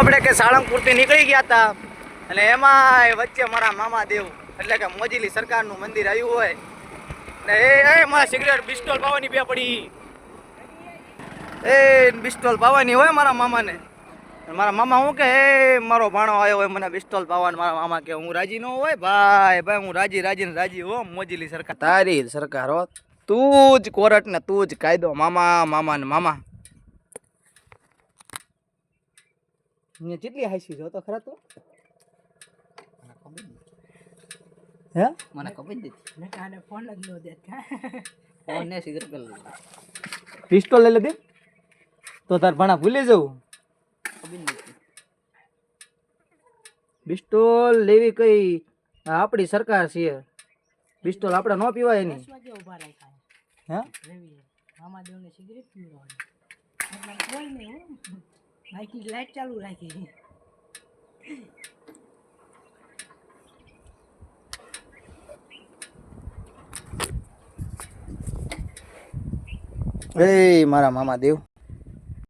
આપણે કે સાળંગપુરથી નીકળી ગયા હતા. અને એમાં વચ્ચે મારા મામા દેવ, એટલે કે મોજીલી સરકારનું મંદિર આવ્યું હોય. ને એ મારા સિગરેટ બિસ્ટોલ પાવાની બે પડી. એ બિસ્ટોલ પાવાની હોય મારા મામાને. મારા મામા હું કે એ, મારો ભાણો આવ્યો હોય મને બિસ્ટોલ પાવાનો. મારા મામા કે, હું રાજી ન હોય? ભાઈ ભાઈ, હું રાજી રાજી ને રાજી હો મોજીલી સરકાર. તારી સરકાર હો, તું જ કોરટ ને તું જ કાયદો. મામા મામા ને મામા. અહીંયા કેટલી હાઈસી જો તો ખરા તો. હે? મને ખબર જ નથી કાને ફોન જ ન દે ફોન ને સિગરેટ પિસ્ટોલ લઈ લે દે તો તાર ભણા ભૂલી જવું. ખબર નથી. પિસ્ટોલ લેવી કઈ આપણી સરકાર છે. પિસ્ટોલ આપણે ન પીવાય એની. હે? રવિએ. મામા દેવને સિગરેટ એટલે કોઈ નહીં હો. બાકી લાઈટ ચાલુ રાખી. એ મારા મામા દેવ.